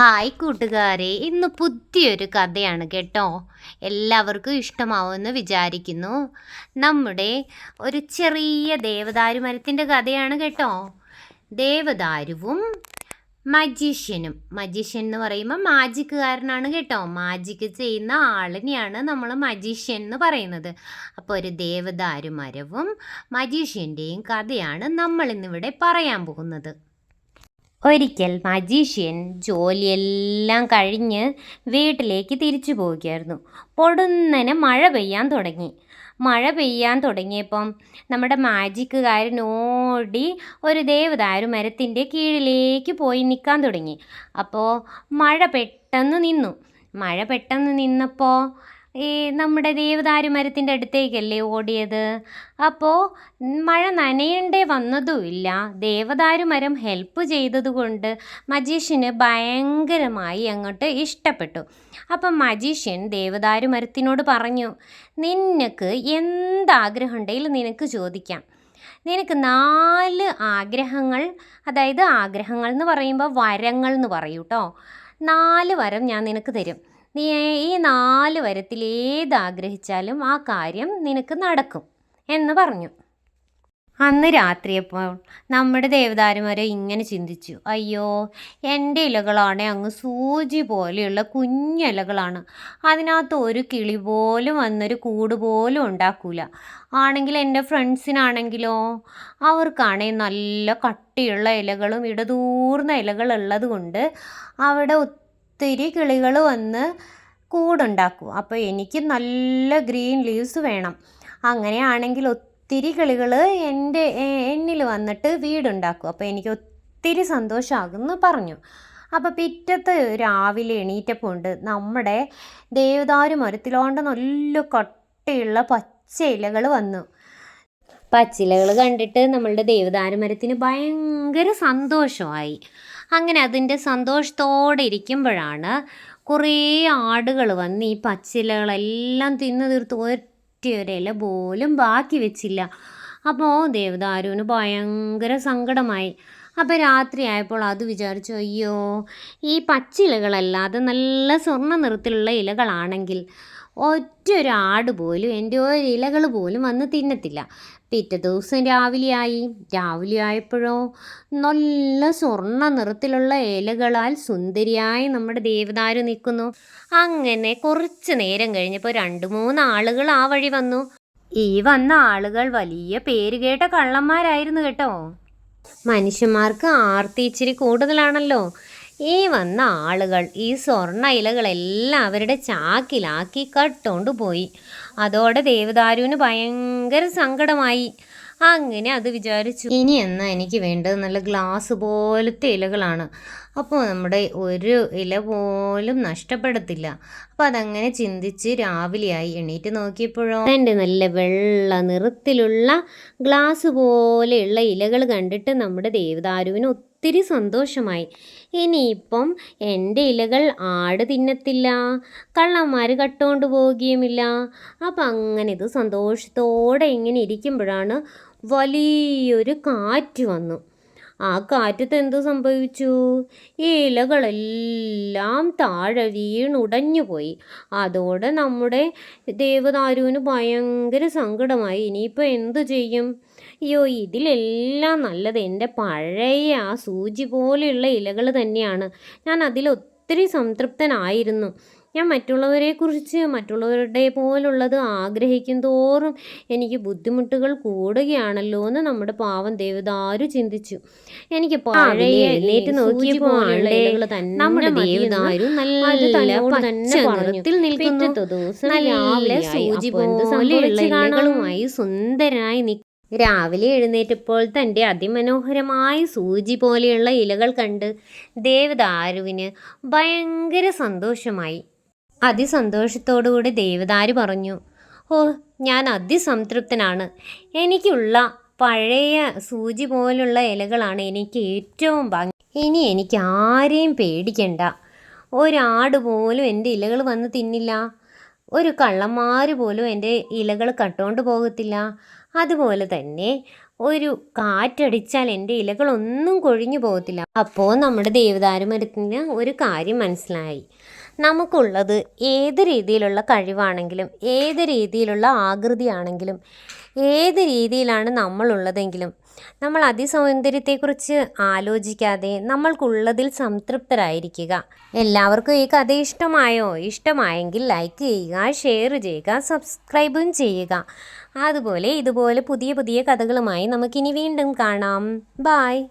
Hi കൂട്ടുകാരെ ഇന്ന് പുതിയൊരു കഥയാണ് കേട്ടോ. എല്ലാവർക്കും ഇഷ്ടമാവുമെന്ന് വിചാരിക്കുന്നു. നമ്മുടെ ഒരു ചെറിയ ദേവദാരു മരത്തിന്റെ കഥയാണ് കേട്ടോ. ദേവദാരുവും മജീഷ്യനും. മജീഷ്യൻ എന്ന് പറയുമ്പോൾ മാജിക്കുകാരനാണ് കേട്ടോ. മാജിക്ക് ചെയ്യുന്ന ആളിനെയാണ് നമ്മൾ മജീഷ്യൻ എന്ന് പറയുന്നത്. അപ്പോൾ ഒരു ദേവദാരു മരവും മജീഷ്യന്റെയും കഥയാണ് നമ്മളിന്നിവിടെ പറയാൻ പോകുന്നത്. ഒരിക്കൽ മജീഷ്യൻ ജോലിയെല്ലാം കഴിഞ്ഞ് വീട്ടിലേക്ക് തിരിച്ചു പോവുകയായിരുന്നു. പൊടുന്നനെ മഴ പെയ്യാൻ തുടങ്ങി. മഴ പെയ്യാൻ തുടങ്ങിയപ്പം നമ്മുടെ മാജിക്കുകാരൻ ഓടി ഒരു ദേവദാരു മരത്തിന്റെ കീഴിലേക്ക് പോയി നിൽക്കാൻ തുടങ്ങി. അപ്പോൾ മഴ പെട്ടെന്ന് നിന്നു. മഴ പെട്ടെന്ന് നിന്നപ്പോൾ ഈ നമ്മുടെ ദേവദാരുമരത്തിന്റെ അടുത്തേക്കല്ലേ ഓടിയത്? അപ്പോൾ മഴ നനയണ്ടേ വന്നതുമില്ല. ദേവദാരുമരം ഹെൽപ്പ് ചെയ്തതുകൊണ്ട് മജീഷ്യന് ഭയങ്കരമായി അങ്ങോട്ട് ഇഷ്ടപ്പെട്ടു. അപ്പം മജീഷ്യൻ ദേവദാരുമരത്തിനോട് പറഞ്ഞു നിനക്ക് എന്താഗ്രഹം ഉണ്ടെങ്കിലും നിനക്ക് ചോദിക്കാം. നിനക്ക് നാല് ആഗ്രഹങ്ങൾ അതായത് ആഗ്രഹങ്ങൾ എന്ന് പറയുമ്പോൾ വരങ്ങൾ എന്ന് പറയൂട്ടോ നാല് വരം ഞാൻ നിനക്ക് തരും. നീ ഈ നാല് വരത്തിൽ ഏത് ആഗ്രഹിച്ചാലും ആ കാര്യം നിനക്ക് നടക്കും എന്ന് പറഞ്ഞു. അന്ന് രാത്രിയപ്പോൾ നമ്മുടെ ദേവദാരുമാരെ ഇങ്ങനെ ചിന്തിച്ചു. അയ്യോ എന്റെ ഇലകളാണെ അങ്ങ് സൂചി പോലെയുള്ള കുഞ്ഞിലകളാണ്. അതിനകത്ത് ഒരു കിളി പോലും വന്നൊരു കൂട് പോലും ഉണ്ടാക്കൂല. ആണെങ്കിൽ എന്റെ ഫ്രണ്ട്സിനാണെങ്കിലോ? അവർക്കാണെ നല്ല കട്ടിയുള്ള ഇലകളും ഇടതൂർന്ന ഇലകളുള്ളത് കൊണ്ട് അവിടെ ഒത്തിരി കിളികൾ വന്ന് കൂടുണ്ടാക്കും. അപ്പോൾ എനിക്ക് നല്ല ഗ്രീൻ ലീവ്സ് വേണം. അങ്ങനെയാണെങ്കിൽ ഒത്തിരി കിളികൾ എന്റെ എന്നിൽ വന്നിട്ട് വീടുണ്ടാക്കും. അപ്പോൾ എനിക്ക് ഒത്തിരി സന്തോഷമാകുമെന്ന് പറഞ്ഞു. അപ്പോൾ പിറ്റത്തെ രാവിലെ എണീറ്റപ്പോൾ ഉണ്ട് നമ്മുടെ ദേവദാരു മരത്തിലോണ്ട് നല്ല കൊട്ടയുള്ള പച്ച ഇലകൾ വന്നു. പച്ചിലകൾ കണ്ടിട്ട് നമ്മളുടെ ദേവദാരു മരത്തിന് ഭയങ്കര സന്തോഷമായി. അങ്ങനെ അതിന്റെ സന്തോഷത്തോടെ ഇരിക്കുമ്പോഴാണ് കുറേ ആടുകൾ വന്ന് ഈ പച്ചിലകളെല്ലാം തിന്നു തീർത്ത് ഒറ്റയൊരില പോലും ബാക്കി വെച്ചില്ല. അപ്പോൾ ദേവദാരുവിന് ഭയങ്കര സങ്കടമായി. അപ്പോൾ രാത്രിയായപ്പോൾ അത് വിചാരിച്ചു അയ്യോ ഈ പച്ചിലകളല്ലാതെ നല്ല സ്വർണ നിറത്തിലുള്ള ഇലകളാണെങ്കിൽ ഒറ്റ ഒരു ആട് പോലും എന്റെ ഒരു ഇലകൾ പോലും വന്ന് തിന്നത്തില്ല. പിറ്റേ ദിവസം രാവിലെയായി. രാവിലെ ആയപ്പോഴോ നല്ല സ്വർണ നിറത്തിലുള്ള ഇലകളാൽ സുന്ദരിയായി നമ്മുടെ ദേവദാരു നിൽക്കുന്നു. അങ്ങനെ കുറച്ച് നേരം കഴിഞ്ഞപ്പോൾ രണ്ട് മൂന്ന് ആളുകൾ ആ വഴി വന്നു. ഈ വന്ന ആളുകൾ വലിയ പേര് കേട്ട കള്ളന്മാരായിരുന്നു കേട്ടോ. മനുഷ്യന്മാർക്ക് ആർത്തി ഇച്ചിരി കൂടുതലാണല്ലോ. ഈ വന്ന ആളുകൾ ഈ സ്വർണ ഇലകളെല്ലാം അവരുടെ ചാക്കിലാക്കി കട്ടോണ്ട് പോയി. അതോടെ ദേവദാരുവിന് ഭയങ്കര സങ്കടമായി. അങ്ങനെ അത് വിചാരിച്ചു. ഇനി എന്നാ എനിക്ക് വേണ്ടത്? നല്ല ഗ്ലാസ് പോലത്തെ ഇലകളാണ്. അപ്പോൾ നമ്മുടെ ഒരു ഇല പോലും നഷ്ടപ്പെടത്തില്ല. അപ്പോൾ അതങ്ങനെ ചിന്തിച്ച് രാവിലെയായി എണീറ്റ് നോക്കിയപ്പോഴോ എന്റെ നല്ല വെള്ള നിറത്തിലുള്ള ഗ്ലാസ് പോലെയുള്ള ഇലകൾ കണ്ടിട്ട് നമ്മുടെ ദേവദാരുവിന് ഒത്തിരി സന്തോഷമായി. ഇനിയിപ്പം എന്റെ ഇലകൾ ആട് തിന്നത്തില്ല കള്ളന്മാർ കട്ടുകൊണ്ട് പോവുകയുമില്ല. അപ്പം അങ്ങനെ ഇത് സന്തോഷത്തോടെ ഇങ്ങനെ ഇരിക്കുമ്പോഴാണ് വലിയൊരു കാറ്റ് വന്നു. ആ കാറ്റത്ത് എന്തു സംഭവിച്ചു? ഇലകളെല്ലാം താഴെ വീണുടഞ്ഞു പോയി അതോടെ നമ്മുടെ ദേവദാരുവിന് ഭയങ്കര സങ്കടമായി. ഇനിയിപ്പോൾ എന്തു ചെയ്യും? അയ്യോ ഇതിലെല്ലാം നല്ലത് എന്റെ പഴയ ആ സൂചി പോലെയുള്ള ഇലകൾ തന്നെയാണ്. ഞാൻ അതിൽ ഒത്തിരി സംതൃപ്തനായിരുന്നു. ഞാൻ മറ്റുള്ളവരെക്കുറിച്ച് മറ്റുള്ളവരുടെ പോലുള്ളത് ആഗ്രഹിക്കും തോറും എനിക്ക് ബുദ്ധിമുട്ടുകൾ കൂടുകയാണല്ലോ എന്ന് നമ്മുടെ പാവം ദേവദാരു ചിന്തിച്ചു? എനിക്ക് പഴയ എഴുന്നേറ്റ് നോക്കിയപ്പോൾ നമ്മുടെ ദേവദാരു നല്ല പച്ച നിറത്തിൽ നിൽക്കുന്നു. നല്ല സൂചി പോലെയുള്ള ഇലകളുമായി സുന്ദരനായി നിൽക്കും രാവിലെ എഴുന്നേറ്റപ്പോൾ തന്റെ അതിമനോഹരമായ സൂചി പോലെയുള്ള ഇലകൾ കണ്ട് ദേവദാരുവിന് ഭയങ്കര സന്തോഷമായി. അതിസന്തോഷത്തോടുകൂടി ദേവദാരി പറഞ്ഞു ഓ ഞാൻ അതിസംതൃപ്തനാണ്. എനിക്കുള്ള പഴയ സൂചി പോലുള്ള ഇലകളാണ് എനിക്ക് ഏറ്റവും ഭംഗി. ഇനി എനിക്ക് ആരെയും പേടിക്കണ്ട. ഒരാട് പോലും എന്റെ ഇലകൾ വന്ന് തിന്നില്ല. ഒരു കള്ളന്മാർ പോലും എന്റെ ഇലകൾ കട്ടുകൊണ്ട് പോകത്തില്ല. അതുപോലെ തന്നെ ഒരു കാറ്റടിച്ചാൽ എന്റെ ഇലകളൊന്നും കൊഴിഞ്ഞു പോകത്തില്ല. അപ്പോൾ നമ്മുടെ ദേവദാരുമരത്തിന് ഒരു കാര്യം മനസ്സിലായി. നമുക്കുള്ളത് ഏത് രീതിയിലുള്ള കഴിവാണെങ്കിലും ഏത് രീതിയിലുള്ള ആകൃതിയാണെങ്കിലും ഏത് രീതിയിലാണ് നമ്മളുള്ളതെങ്കിലും നമ്മൾ അതിസൗന്ദര്യത്തെക്കുറിച്ച് ആലോചിക്കാതെ നമ്മൾക്കുള്ളതിൽ സംതൃപ്തരായിരിക്കുക. എല്ലാവർക്കും ഈ കഥ ഇഷ്ടമായോ? ഇഷ്ടമായെങ്കിൽ ലൈക്ക് ചെയ്യുക ഷെയർ ചെയ്യുക സബ്സ്ക്രൈബും ചെയ്യുക. അതുപോലെ ഇതുപോലെ പുതിയ പുതിയ കഥകളുമായി നമുക്കിനി വീണ്ടും കാണാം. ബായ്